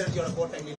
கட்சியோட கோட்டை எங்களுக்கு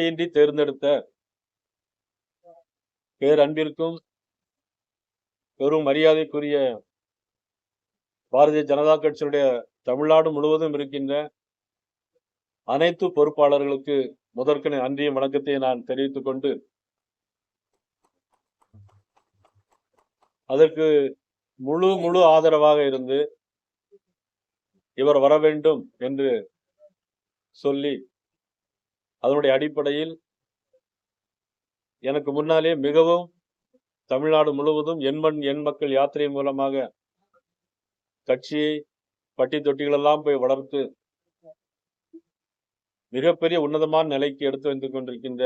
போட்டியின்றி தேர்ந்தெடுத்த பேரன்பிற்கும் பெரும் மரியாதைக்குரிய பாரதிய ஜனதா கட்சியுடைய தமிழ்நாடு முழுவதும் இருக்கின்ற அனைத்து பொறுப்பாளர்களுக்கு முதற்கன நன்றியும் வணக்கத்தை நான் தெரிவித்துக் கொண்டு அதற்கு முழு முழு ஆதரவாக இருந்து இவர் வர வேண்டும் என்று சொல்லி அதனுடைய அடிப்படையில் எனக்கு முன்னாலே மிகவும் தமிழ்நாடு முழுவதும் எண்மண் எண் மக்கள் யாத்திரை மூலமாக கட்சியை பட்டி தொட்டிகளெல்லாம் போய் வளர்த்து மிகப்பெரிய உன்னதமான நிலைக்கு எடுத்து வந்து கொண்டிருக்கின்ற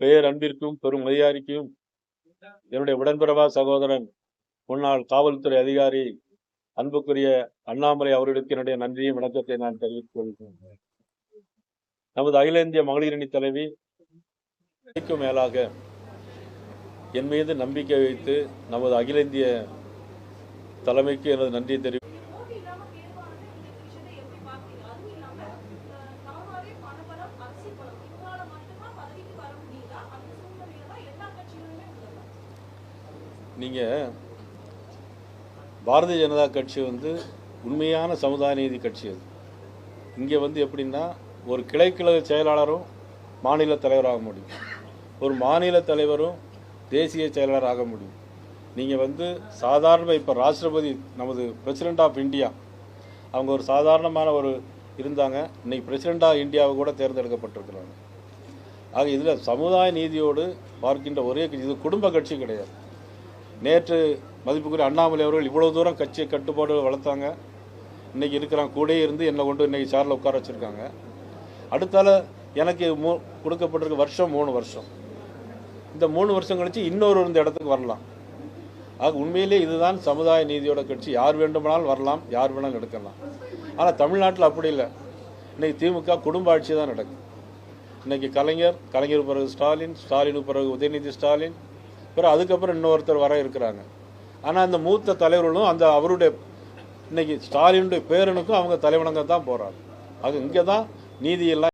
பெயர் அன்பிற்கும் பெரும் மரியாதைக்கும் என்னுடைய உடன்பிறவா சகோதரன் முன்னாள் காவல்துறை அதிகாரி அன்புக்குரிய அண்ணாமலை அவர்களுக்கு என்னுடைய நன்றியும் வணக்கத்தை நான் தெரிவித்துக் கொள்கிறேன். நமது அகில இந்திய மகளிர் அணி தலைவி மேலாக என் மீது நம்பிக்கை வைத்து நமது அகில இந்திய தலைமைக்கு எனது நன்றியை தெரிவி நீங்கள் பாரதிய ஜனதா கட்சி வந்து உண்மையான சமுதாய நீதி கட்சி அது. இங்கே வந்து எப்படின்னா ஒரு கிளைக்கழக செயலாளரும் மாநில தலைவராக முடியும். ஒரு மாநில தலைவரும் தேசிய செயலாளர் ஆக முடியும். நீங்கள் வந்து சாதாரண இப்போ ராஷ்டிரபதி நமது பிரசிடெண்ட் ஆஃப் இந்தியா அவங்க ஒரு சாதாரணமான ஒரு இருந்தாங்க. இன்னைக்கு பிரசிடெண்ட் ஆஃப் இந்தியாவை கூட தேர்ந்தெடுக்கப்பட்டிருக்கிறாங்க. ஆக இதில் சமுதாய நீதியோடு பார்க்கின்ற ஒரே கட்சி இது குடும்ப கட்சி கிடையாது. நேற்று மதிப்புக்குரிய அண்ணாமலை அவர்கள் இவ்வளோ தூரம் கட்சியை கட்டுப்பாடு வளர்த்தாங்க. இன்றைக்கி இருக்கிறாங்க கூடயே இருந்து என்னை கொண்டு இன்றைக்கி சாரில் உட்கார வச்சுருக்காங்க. அடுத்தால எனக்கு மூ கொடுக்கப்பட்டிருக்க வருஷம் மூணு வருஷம். இந்த மூணு வருஷம் கழித்து இன்னொரு இந்த இடத்துக்கு வரலாம். ஆக உண்மையிலே இதுதான் சமுதாய நீதியோட கட்சி. யார் வேண்டுமானாலும் வரலாம் யார் வேணாலும் எடுக்கலாம். ஆனால் தமிழ்நாட்டில் அப்படி இல்லை. இன்றைக்கி திமுக குடும்ப ஆட்சி தான் நடக்குது. இன்றைக்கி கலைஞர் கலைஞர் பிறகு ஸ்டாலின் ஸ்டாலின் பிறகு உதயநிதி ஸ்டாலின் பிறகு அதுக்கப்புறம் இன்னொருத்தர் வர இருக்கிறாங்க. ஆனால் அந்த மூத்த தலைவர்களும் அந்த அவருடைய இன்றைக்கி ஸ்டாலினுடைய பேரனுக்கும் அவங்க தலைவணங்க தான் போகிறாங்க அது இங்கே தான் நீதியெல்லாம்